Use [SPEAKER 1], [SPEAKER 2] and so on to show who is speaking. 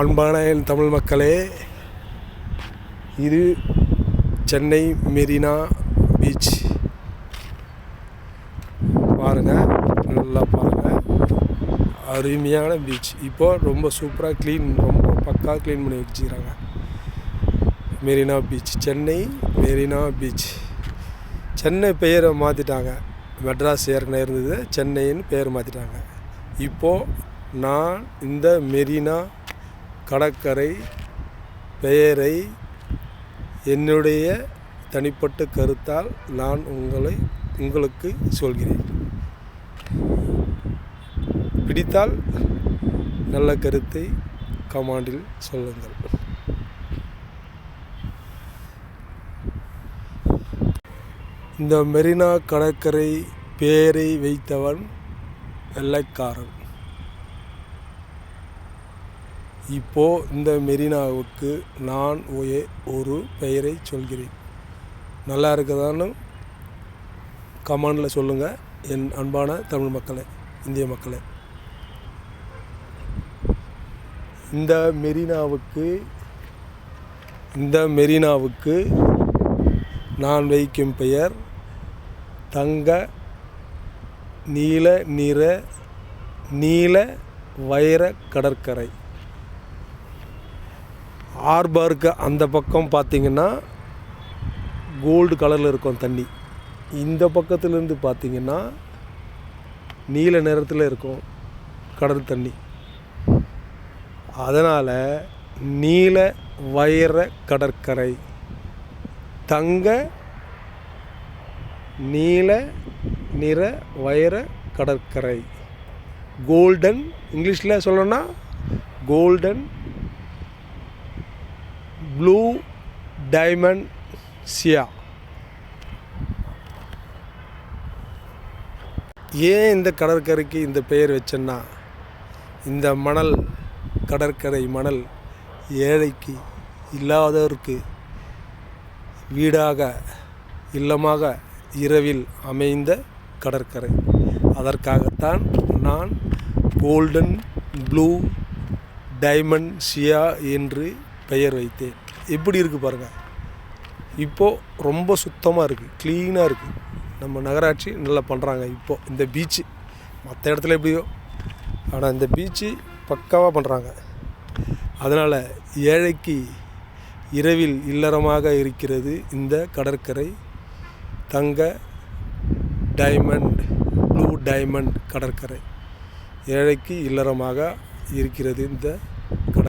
[SPEAKER 1] அன்பான என் தமிழ் மக்களே இது சென்னை மெரினா பீச். பாருங்கள் நல்லா பாருங்கள் அருமையான பீச். இப்போது ரொம்ப சூப்பராக க்ளீன் ரொம்ப பக்கா க்ளீன் பண்ணி வச்சுக்கிறாங்க மெரினா பீச். சென்னை மெரினா பீச். சென்னை பெயரை மாற்றிட்டாங்க மெட்ராஸ் ஏற்கனவே இருந்தது. சென்னைன்னு பெயர் மாற்றிட்டாங்க இப்போது நான் இந்த மெரினா கடற்கரை பெயரை என்னுடைய தனிப்பட்ட கருத்தால் நான் உங்களை உங்களுக்கு சொல்கிறேன். பிடித்தால் நல்ல கருத்தை கமாண்டில் சொல்லுங்கள். இந்த மெரினா கடற்கரை பெயரை வைத்தவன் வெள்ளைக்காரன். இப்போ இந்த மெரினாவுக்கு நான் ஒயே- ஒரு பெயரை சொல்கிறேன். நல்லா இருக்குதான்னு கமெண்டில் சொல்லுங்கள் என் அன்பான தமிழ் மக்களை இந்திய மக்களே. இந்த மெரினாவுக்கு இந்த மெரினாவுக்கு நான் வைக்கும் பெயர் தங்க நீல நிற நீல வைர கடற்கரை. ஆர்பாருக்கு அந்த பக்கம் பார்த்தீங்கன்னா கோல்டு கலரில் இருக்கும் தண்ணி. இந்த பக்கத்துலேருந்து பார்த்தீங்கன்னா நீல நிறத்தில் இருக்கும் கடல் தண்ணி. அதனால் நீல வைர கடற்கரை தங்க நீல நிற வைர கடற்கரை. கோல்டன் இங்கிலீஷில் சொல்லணும்னா கோல்டன் ப்ளூ டைமண்ட் சியா ஏன் இந்த கடற்கரைக்கு இந்த பெயர் வச்சேன்னா இந்த மணல் கடற்கரை மணல் ஏழைக்கு இல்லாதவருக்கு வீடாக இல்லமாக இரவில் அமைந்த கடற்கரை. அதற்காகத்தான் நான் கோல்டன் ப்ளூ டைமண்ட் சியா என்று பெயர் வைத்து எப்படி இருக்குது பாருங்கள் இப்போது ரொம்ப சுத்தமாக இருக்குது க்ளீனாக இருக்குது நம்ம நகராட்சி நல்லா பண்ணுறாங்க இப்போது இந்த பீச்சு மற்ற இடத்துல எப்படியோ. ஆனால் இந்த பீச்சு பக்காவாக பண்ணுறாங்க அதனால் ஏழைக்கு இரவில் இல்லறமாக இருக்கிறது இந்த கடற்கரை. தங்க டைமண்ட் ப்ளூ டைமண்ட் கடற்கரை. ஏழைக்கு இல்லறமாக இருக்கிறது இந்த கடற்கரை